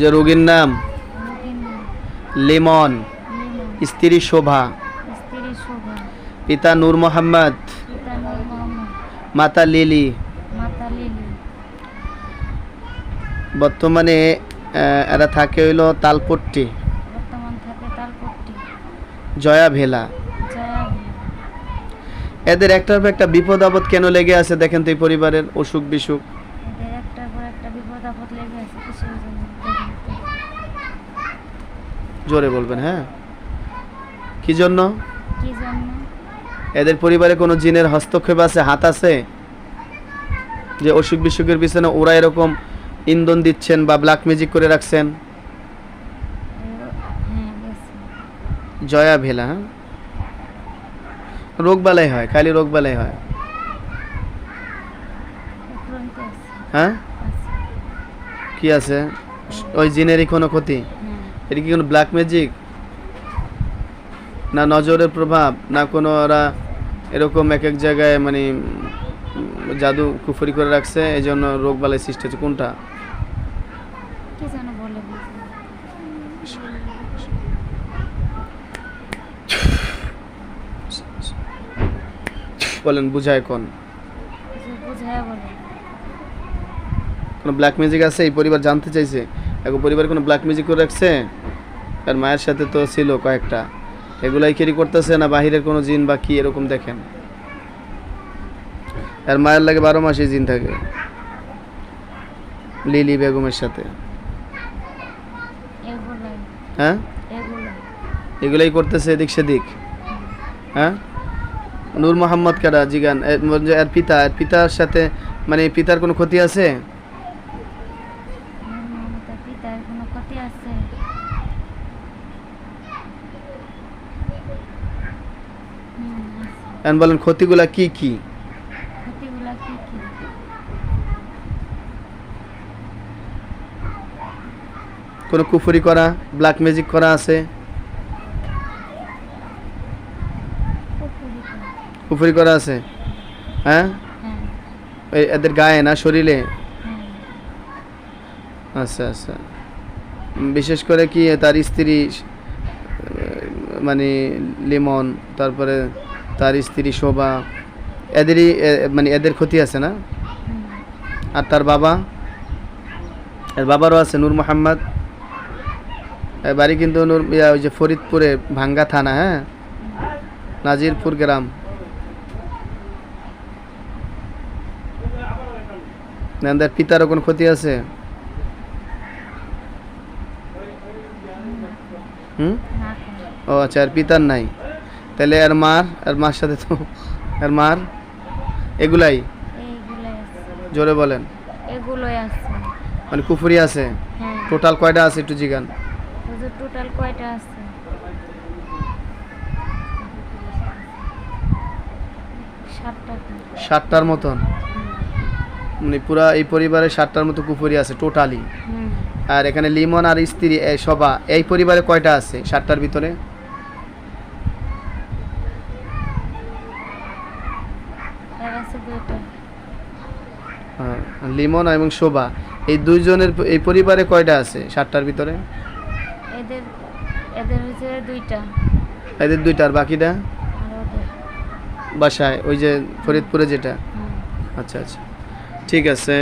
যে রোগীর নাম? লিমন। স্ত্রী শোভা। পিতা নূর মোহাম্মদ। মাতা লিলি। বর্তমানে এরা থাকে হইল তালপট্টি। জয়া ভেলা। এদের একটার পর একটা বিপদ আপদ কেন লেগে আছে দেখেন তো এই পরিবারের অসুখ বিসুখ লেগে আছে জন্য জোরে বলবেন হ্যাঁ? কি জন্য? কি জন্য? এদের পরিবারে কোনো জিনের হস্তক্ষেপ আছে হাত আছে? যে অসুখ বিসুখের পিছনে ওরা এরকম ইন্ধন দিচ্ছেন বা ব্ল্যাক ম্যাজিক করে রাখছেন? হ্যাঁ জয়া ভেলা হ্যাঁ? রোগ বালাই হয় খালি রোগ বালাই হয়। হ্যাঁ। আছে কি আছে? ওই জিনেরই কোনো ক্ষতি? এটা কি কোনো ব্ল্যাক ম্যাজিক না নজরের প্রভাব? না কোনো ওরা এরকম এক এক জায়গায় মানে জাদু কুফরি করে রাখছে এই জন্য রোগ বালাই সৃষ্টি হচ্ছে কোনটা? বলেন বুঝায় কোন? বুঝায় বলে কোনো ব্ল্যাক ম্যাজিক আছে? এই পরিবার জানতে চাইছে। এখন পরিবার কোনো ব্ল্যাক ম্যাজিক করে রাখছে? আর মায়ের সাথে তো ছিল কয়েকটা। এগুলাই কেরি করতেছে না বাহিরের কোনো জিন বা কি এরকম দেখেন। আর মায়ের লাগে বারো মাসে জিন থাকে। লিলি বেগমের সাথে। হ্যাঁ? এগুলাই। করতেছে এদিক সেদিক। হ্যাঁ? নূর মোহাম্মদ কারা? জিগান। এর পিতা এর পিতার সাথে মানে পিতার কোনো ক্ষতি আছে আমার মমতা পিতার কোনো ক্ষতি আছে হুম, আছে। এখন বলেন ক্ষতিগুলা কি কি? কোনো কুফরি করা ব্ল্যাক ম্যাজিক করা আছে। কুফরি করা। আছে? হ্যাঁ? হ্যাঁ। এদের গায়ে না শরীরে? হ্যাঁ। আচ্ছা আচ্ছা। বিশেষ করে কি তার স্ত্রী মানে লিমন, তারপরে তার স্ত্রী শোভা, এদেরই মানে এদের ক্ষতি আছে না? আর তার বাবা? এর বাবারও আছে নূর মোহাম্মদ। বাড়ি কিন্তু নূর ওই যে ফরিদপুরে ভাঙ্গা থানা হ্যাঁ? নাজিরপুর গ্রাম। এদের পিতারও কোনো ক্ষতি আছে? হুম? ও আচ্ছা আর পিতার নাই। তাহলে আর মার আর মার সাথে তো আর মার? এগুলাই? জোরে বলেন। এগুলোই আছে। মানে কুফুরি আছে? হ্যাঁ। টোটাল কয়টা আছে একটু জিগান? টোটাল কয়টা আছে? ষাটটার মতন? মানে পুরা এই পরিবারে ষাটটার মতো কুফুরি আছে টোটালি হুম আর এখানে লিমন আর স্ত্রী এই সবা এই পরিবারে কয়টা আছে ষাটটার ভিতরে? হ্যাঁ, লিমন এবং শোভা এই দুইজনের এই পরিবারে কয়টা আছে ষাটটার ভিতরে? এদের এদের হচ্ছে দুইটা। এদের দুইটা আর বাকিটা? বাসায় ওই যে ফরিদপুরে যেটা? আচ্ছা আচ্ছা। ঠিক আছে।